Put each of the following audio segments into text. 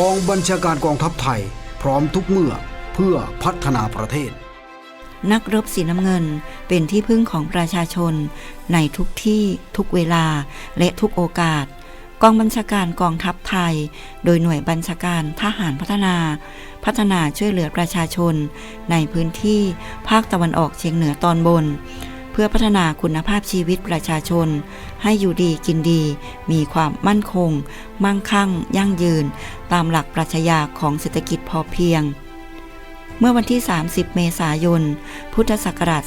กองบัญชาการกองทัพไทย พร้อมทุกเมื่อเพื่อพัฒนาประเทศ นักรบสีน้ำเงินเป็นที่พึ่งของประชาชน ในทุกที่ทุกเวลาและทุกโอกาส กองบัญชาการกองทัพไทย โดยหน่วยบัญชาการทหารพัฒนา พัฒนาช่วยเหลือประชาชน ในพื้นที่ภาคตะวันออกเฉียงเหนือตอนบน พื่อพัฒนาคุณภาพชีวิตประชาชน ให้อยู่ดีกินดี มีความมั่นคง มั่งคั่ง ยั่งยืน ตามหลักปรัชญาของเศรษฐกิจพอเพียง เมื่อวันที่ 30 เมษายน พุทธศักราช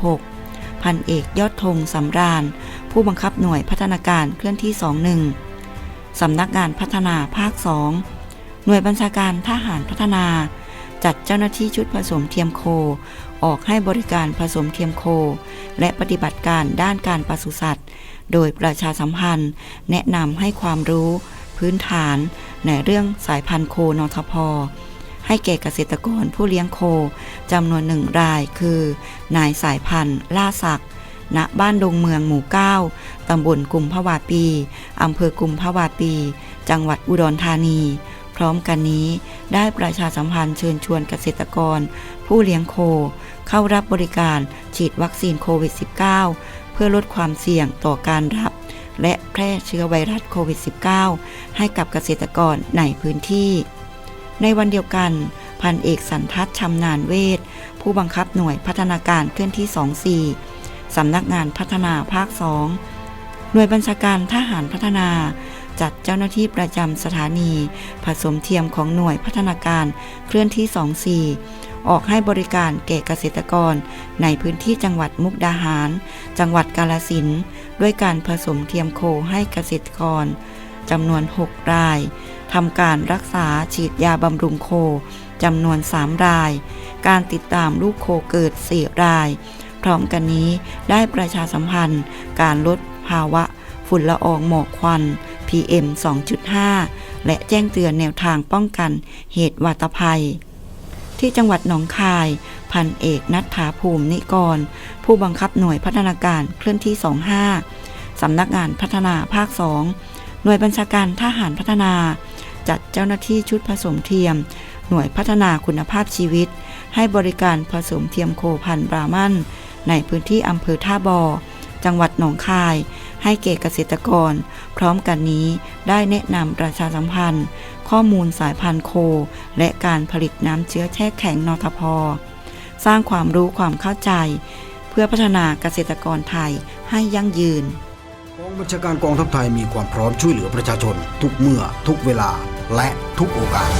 2566 พันเอกยอดธงสำราญ ผู้บังคับหน่วยพัฒนาการเคลื่อนที่ 21 สำนักงานพัฒนาภาค 2 หน่วยบัญชาการทหารพัฒนา จัดเจ้าหน้าที่ชุดผสมเทียมโค ออกให้บริการผสมเทียมโค และปฏิบัติการด้านการปศุสัตว์ โดยประชาสัมพันธ์ แนะนำให้ความรู้ พื้นฐานในเรื่องสายพันธุ์โคนทพให้แก่เกษตรกรผู้เลี้ยงโคจำนวนหนึ่งรายคือ นายสายพันธุ์ ล่าศักด์ณบ้านดงเมืองหมู่ 9 ตำบลกุมภาวาปี อำเภอกุมภาวาปี จังหวัดอุดรธานี พร้อมกันนี้ ได้ประชาสัมพันธ์เชิญชวนเกษตรกร ผู้เลี้ยงโค เข้ารับบริการฉีดวัคซีนโควิด -19 เพื่อลดความเสี่ยงต่อการรับ และแพร่เชื้อไวรัสโควิด -19 ให้กับเกษตรกรในพื้นที่ ในวันเดียวกัน พันเอกสันทัศน์ชำนาญเวทผู้บังคับหน่วยพัฒนาการเคลื่อนที่ 24สำนักงานพัฒนาภาค 2 หน่วยบัญชาการทหารพัฒนา จัดเจ้าหน้าที่ประจำสถานี ผสมเทียมของหน่วยพัฒนาการเคลื่อนที่ 24 ออกให้บริการแก่เกษตรกร ในพื้นที่จังหวัดมุกดาหาร จังหวัดกาลสินด้วยการผสมเทียมโคให้เกษตรกรจำนวน 6 รายทำการรักษาฉีดยาบำรุงโคจำนวน 3 ราย การติดตามลูกโคเกิด 4 ราย พร้อมกันนี้ได้ประชาสัมพันธ์ การลดภาวะฝุ่นละอองหมอกควัน PM 2.5 และแจ้งเตือนแนวทางป้องกันเหตุวาตภัย ที่จังหวัดหนองคาย พันเอกนัทธาภูมินิกร ผู้บังคับหน่วยพัฒนาการเคลื่อนที่ 25 สำนักงานพัฒนาภาค 2 หน่วยบัญชาการทหารพัฒนา จัดเจ้าหน้าที่ชุดผสมเทียม หน่วยพัฒนาคุณภาพชีวิต ให้บริการผสมเทียมโคพันบรามันในพื้นที่อำเภอท่าบอจังหวัดหนองคาย ให้แก่เกษตรกร พร้อมกันนี้ได้แนะนำประชาสัมพันธ์ ข้อมูลสายพันธุ์โค และการผลิตน้ำเชื้อแช่แข็งนทพ สร้างความรู้ความเข้าใจ เพื่อพัฒนาเกษตรกรไทยให้ยั่งยืนกองบัญชาการกองทัพไทยมีความพร้อมช่วยเหลือประชาชน ทุกเมื่อ ทุกเวลาและทุกโอกาส